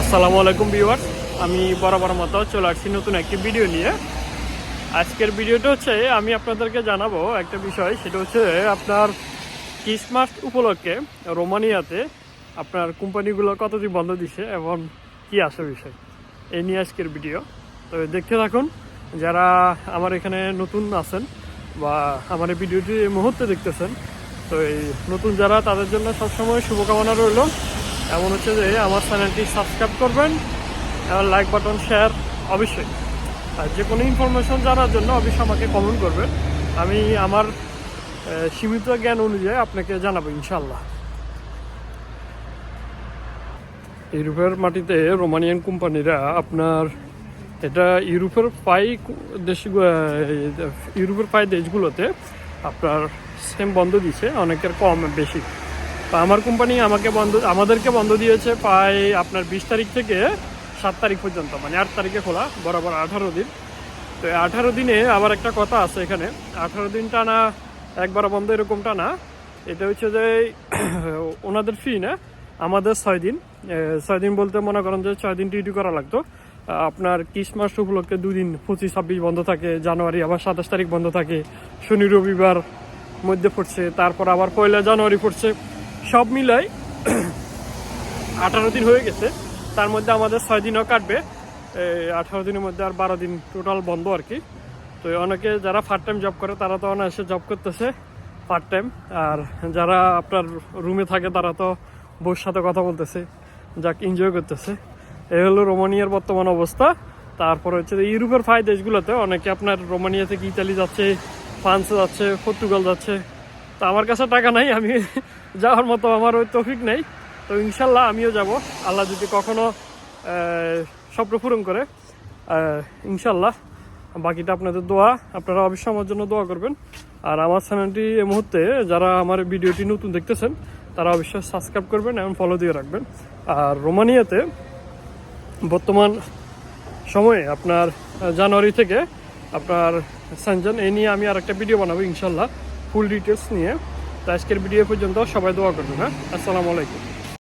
আসসালামু আলাইকুম ভিউয়ার্স। আমি বরাবর মতো চলে আসছি নতুন একটি ভিডিও নিয়ে। আজকের ভিডিওটা হচ্ছে, আমি আপনাদেরকে জানাব একটা বিষয়, সেটা হচ্ছে আপনার ক্রিসমাস উপলক্ষে রোমানিয়াতে আপনার কোম্পানিগুলো কতদিন বন্ধ দিছে এবং কি আসে বিষয়। এই নিয়ে আজকের ভিডিও। তো দেখতে থাকুন, যারা আমার এখানে নতুন আছেন বা আমার এই ভিডিওটি এই মুহূর্তে দেখতেছেন, তো এই নতুন যারা, তাদের জন্য সবসময় শুভকামনা রইল। এমন হচ্ছে যে আমার চ্যানেলটি সাবস্ক্রাইব করবেন এবং লাইক বাটন শেয়ার অবশ্যই। আর যে কোনো ইনফরমেশন জানার জন্য অবশ্যই আমাকে কমেন্ট করবেন আমি আমার সীমিত জ্ঞান অনুযায়ী আপনাকে জানাব ইনশাল্লাহ ইউরোপের মাটিতে রোমানিয়ান কোম্পানিরা আপনার, এটা ইউরোপের পাই দেশ ইউরোপের প্রায় দেশগুলোতে আপনার সেম বন্ধ দিছে অনেকের কম বেশি। তো আমার কোম্পানি আমাকে বন্ধ, আমাদেরকে বন্ধ দিয়েছে প্রায় আপনার বিশ তারিখ থেকে সাত তারিখ পর্যন্ত মানে আট তারিখে খোলা, বরাবর আঠারো দিন। তো আঠারো দিনে আবার একটা কথা আছে এখানে, আঠারো দিন টানা একবার বন্ধ এরকমটা না, এটা হচ্ছে যে ওনাদের ফি না, আমাদের ছয় দিন ছয় দিন বলতে মনে করেন যে ছয় দিন ডিউটি করা লাগতো। আপনার ক্রিসমাস উপলক্ষে দুই দিন পঁচিশ, ছাব্বিশ বন্ধ থাকে, জানুয়ারি আবার সাতাশ তারিখ বন্ধ থাকে, শনি, রবিবার মধ্যে পড়ছে, তারপর আবার পয়লা জানুয়ারি পড়ছে। সব মিলাই আঠারো দিন হয়ে গেছে। তার মধ্যে আমাদের ছয় দিনও কাটবে। আঠারো দিনের মধ্যে আর বারো দিন টোটাল বন্ধ আর কি। তো অনেকে যারা পার্ট টাইম জব করে, তারা তো অনায়াসে জব করতেছে পার্ট টাইম আর যারা আপনার রুমে থাকে, তারা তো বউর সাথে কথা বলতেছে, যাক এনজয় করতেছে। এই হলো রোমানিয়ার বর্তমান অবস্থা। তারপর হচ্ছে ইউরোপের ফাই দেশগুলোতে অনেকে আপনার রোমানিয়া থেকে ইতালি যাচ্ছে, ফ্রান্সে যাচ্ছে, পর্তুগাল যাচ্ছে তো আমার কাছে টাকা নাই, আমি যাওয়ার মতো আমার ওই তফিক নেই। তো ইনশাল্লাহ আমিও যাব। আল্লাহ যদি কখনো স্বপ্ন পূরণ করে ইনশাল্লাহ। বাকিটা আপনাদের দোয়া, আপনারা অবশ্যই আমার জন্য দোয়া করবেন। আর আমার চ্যানেলটি এই মুহূর্তে, যারা আমার ভিডিওটি নতুন দেখতেছেন, তারা অবশ্যই সাবস্ক্রাইব করবেন এবং ফলো দিয়ে রাখবেন। আর রোমানিয়াতে বর্তমান সময়ে আপনার জানুয়ারি থেকে আপনার সানজান এই নিয়ে আমি আর একটা ভিডিও বানাবো ইনশাল্লাহ। ফুল ডিটেলস নিয়ে। তো আজকের ভিডিও পর্যন্ত সবাই দোয়া করবেন হ্যাঁ? আসসালামু আলাইকুম।